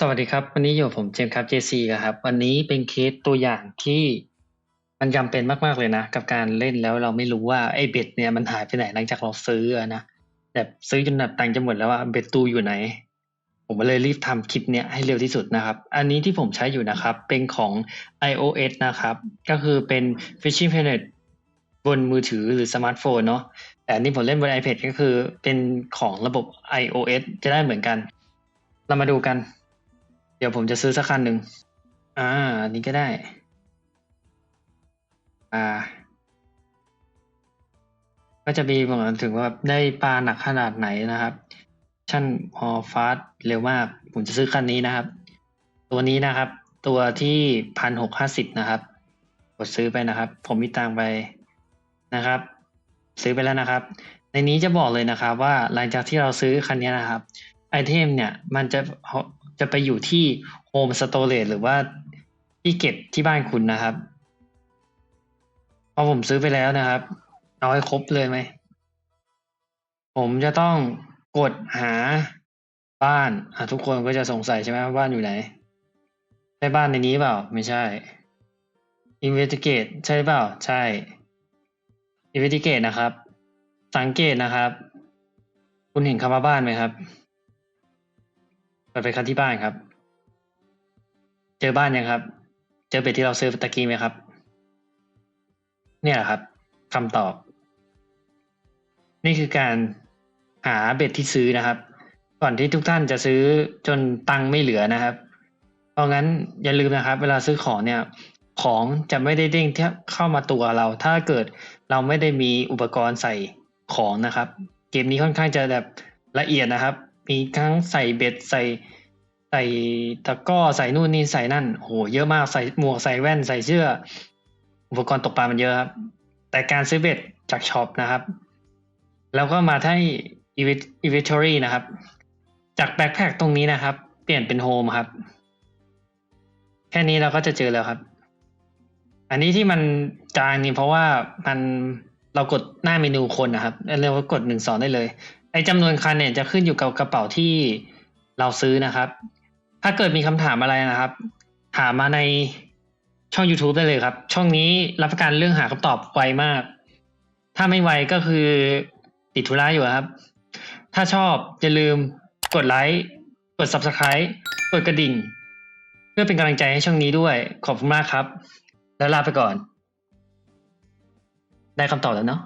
สวัสดีครับ วันนี้อยู่ผมเจมส์ครับ JC ครับ วันนี้เป็นเคสตัวอย่างที่มันจำเป็นมากๆเลยนะ กับการเล่นแล้วเราไม่รู้ว่าไอ้เบ็ดเนี่ยมันหายไปไหนหลังจากเราซื้อนะแบบซื้อจนแบบตังค์จะหมดแล้วว่าเบ็ดตูอยู่ไหน ผมก็เลยรีบทำคลิปเนี้ยให้เร็วที่สุดนะครับ อันนี้ที่ผมใช้อยู่นะครับ เป็นของ iOS นะครับ ก็คือเป็น Fishing Planet บนมือถือหรือสมาร์ทโฟนเนาะแต่อันนี้ผมเล่นบน iPad ก็คือเป็นของระบบ iOS จะได้เหมือนกัน เรามาดูกัน ดี๋ยวผมจะซื้อสักคันหนึ่ง อ่า อันนี้ก็ได้ อ่า ก็จะมีบอกถึงว่าได้ปลาหนักขนาดไหนนะครับชั่นฮอฟาสเร็วมาก ผมจะซื้อคันนี้นะครับ ตัวนี้นะครับ ตัวที่พันหกห้าสิบนะครับ กดซื้อไปนะครับ ผมมีตังไปนะครับ ซื้อไปแล้วนะครับ ในนี้จะบอกเลยนะครับว่าหลังจากที่เราซื้อคันนี้นะครับไอเทมเนี่ยมันจะ จะไปอยู่ที่โฮมสโตร g e หรือว่าที่เก็บที่บ้านคุณนะครับพอผมซื้อไปแล้วนะครับ เอาให้ครบเลยไหม ผมจะต้องกดหาบ้านอะทุกคนก็จะสงสัยใช่ไหมว่าบ้านอยู่ไหน ใช่บ้านในนี้เปล่า ไม่ใช่ investigate ใช่เปล่า ใช่ investigate นะครับ สังเกตนะครับ คุณเห็นคำว่าบ้านไหมครับ เปิดไปคันที่บ้านครับ เจอบ้านยังครับ เจอเป็ดที่เราซื้อตะกี้ไหมครับ เนี่ยแหละครับคำตอบ นี่คือการหาเบ็ดที่ซื้อนะครับ ก่อนที่ทุกท่านจะซื้อจนตังค์ไม่เหลือนะครับ เพราะงั้นอย่าลืมนะครับ เวลาซื้อของเนี่ย ของจะไม่ได้เด้งที่เข้ามาตัวเรา ถ้าเกิดเราไม่ได้มีอุปกรณ์ใส่ของนะครับ เกมนี้ค่อนข้างจะแบบละเอียดนะครับ มีทั้งใส่เบ็ดใส่ใส่ตะก้อใส่นู่นนี่ใส่นั่นโหเยอะมากใส่หมวกใส่แว่นใส่เสื้อ อุปกรณ์ตกปลามันเยอะครับ แต่การซื้อเบ็ดจากช็อปนะครับ แล้วก็มาที่ inventory นะครับ จากแบ็คแพคตรงนี้นะครับ เปลี่ยนเป็นโฮมครับ แค่นี้เราก็จะเจอแล้วครับ อันนี้ที่มันจางนี่เพราะว่ามันเรากดหน้าเมนูคนนะครับแล้วเราก็กดหนึ่งสองได้เลย ไอ้จำนวนคันเนี่ยจะขึ้นอยู่กับกระเป๋าที่เราซื้อนะครับ ถ้าเกิดมีคำถามอะไรนะครับ ถามมาในช่อง YouTube ได้เลยครับ ช่องนี้รับประกันเรื่องหาคำตอบไวมาก ถ้าไม่ไวก็คือติดธุระอยู่ครับ ถ้าชอบอย่าลืมกดไลค์ กด Subscribe กดกระดิ่ง เพื่อเป็นกำลังใจให้ช่องนี้ด้วย ขอบคุณมากครับ แล้วลาไปก่อน ได้คำตอบแล้วเนาะ